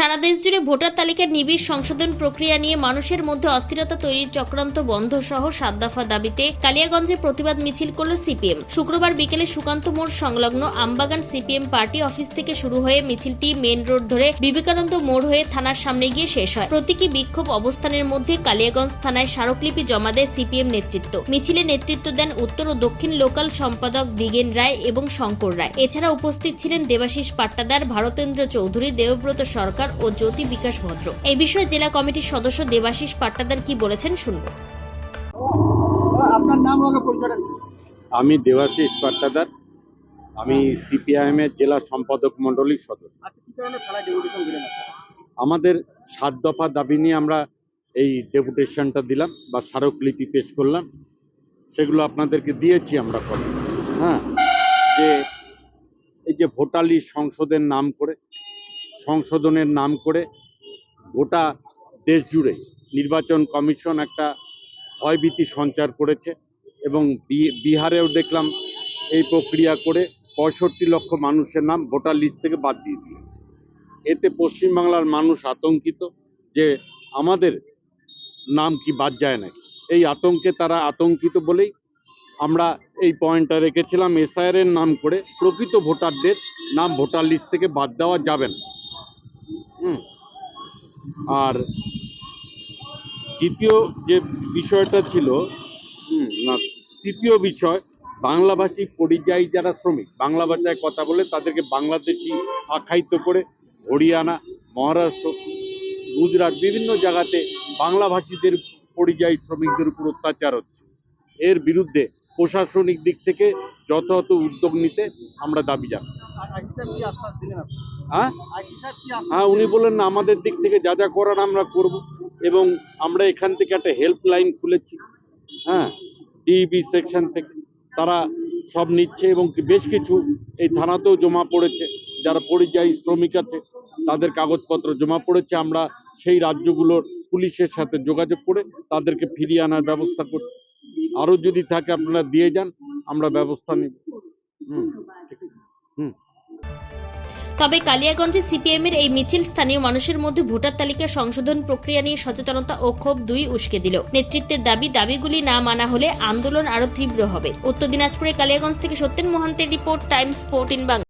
সারা দেশ জুড়ে ভোটার তালিকার নিবিড় সংশোধন প্রক্রিয়া নিয়ে মানুষের মধ্যে অস্থিরতা তৈরির চক্রান্ত বন্ধ সহ সাত দফা দাবিতে কালিয়াগঞ্জে প্রতিবাদ মিছিল করল সিপিএম। শুক্রবার বিকেলে সুকান্ত মোড় সংলগ্ন আমবাগান সিপিএম পার্টি অফিস থেকে শুরু হয়ে মিছিলটি মেন রোড ধরে বিবেকানন্দ মোড় হয়ে থানার সামনে গিয়ে শেষ হয়। প্রতীকী বিক্ষোভ অবস্থানের মধ্যে কালিয়াগঞ্জ থানায় স্মারকলিপি জমা দেয় সিপিএম নেতৃত্ব। মিছিলে নেতৃত্ব দেন উত্তর ও দক্ষিণ লোকাল সম্পাদক দিগেন রায় এবং শঙ্কর রায়। এছাড়া উপস্থিত ছিলেন দেবাশিস পাট্টাদার, ভারতেন্দ্র চৌধুরী, দেবব্রত সরকার ও জ্যোতি বিকাশ ভদ্র। এই বিষয়ে জেলা কমিটির সদস্য দেবাশিস পাট্টাদার কি বলেছেন শুনব। আপনার নাম আগে পরিচয়টা দিন। আমি দেবাশিস পাট্টাদার। আমি সিপিআইএমের জেলা সম্পাদক মণ্ডলীর সদস্য। আচ্ছা আমাদের সাত দফা দাবি নিয়ে আমরা এই ডেপুটেশনটা দিলাম বা স্মারকলিপি পেশ করলাম। সেগুলো আপনাদেরকে দিয়েছি আমরা পরে হ্যাঁ যে এই যে ভোটার লিস্ট সংশোধনের নাম করে সংশোধনের নাম করে গোটা দেশ জুড়ে নির্বাচন কমিশন একটা ভয়ভীতি সঞ্চার করেছে এবং বিহারেও দেখলাম এই প্রক্রিয়া করে পঁয়ষট্টি লক্ষ মানুষের নাম ভোটার লিস্ট থেকে বাদ দিয়ে দিয়েছে। এতে পশ্চিমবাংলার মানুষ আতঙ্কিত যে আমাদের নাম কি বাদ যায় নাকি। এই আতঙ্কে তারা আতঙ্কিত বলেই আমরা এই পয়েন্টটা রেখেছিলাম। এসআইআর এর নাম করে প্রকৃত ভোটারদের নাম ভোটার লিস্ট থেকে বাদ দেওয়া যাবে না। আর দ্বিতীয় যে বিষয়টা ছিল না, তৃতীয় বিষয়, বাংলাভাষী পরিযায়ী যারা শ্রমিক, বাংলা ভাষায় কথা বলে তাদেরকে বাংলাদেশি আখ্যায়িত করে হরিয়ানা, মহারাষ্ট্র, গুজরাট বিভিন্ন জায়গাতে বাংলাভাষীদের পরিযায়ী শ্রমিকদের উপর অত্যাচার হচ্ছে। এর বিরুদ্ধে প্রশাসনিক দিক থেকে যথাযথ উদ্যোগ নিতে আমরা দাবি জানাই। হ্যাঁ? হ্যাঁ উনি বললেন, না, আমাদের দিক থেকে যা যা করার আমরা করব এবং আমরা এখান থেকে একটা হেল্পলাইন খুলেছি। হ্যাঁ ডিবি সেকশন থেকে। তারা সব নিচ্ছে এবং বেশ কিছু এই থানাতেও জমা পড়েছে। যারা পরিযায়ী শ্রমিক আছে, তাদের কাগজপত্র জমা পড়েছে। আমরা সেই রাজ্যগুলোর পুলিশের সাথে যোগাযোগ করে তাদেরকে ফিরিয়ে আনার ব্যবস্থা করছি। আরও যদি থাকে, আপনারা দিয়ে যান, আমরা ব্যবস্থা নিব। হুম। হুম। তবে কালিয়াগঞ্জে সিপিএম এর এই মিছিল স্থানীয় মানুষের মধ্যে ভোটার তালিকা সংশোধন প্রক্রিয়া নিয়ে সচেতনতা ও ক্ষোভ দুই উস্কে দিল। নেতৃত্বের দাবি, দাবিগুলি না মানা হলে আন্দোলন আরও তীব্র হবে। উত্তর দিনাজপুরে কালিয়াগঞ্জ থেকে সত্যেন মহান্তের রিপোর্ট, টাইমস ফোরটিন বাংলা।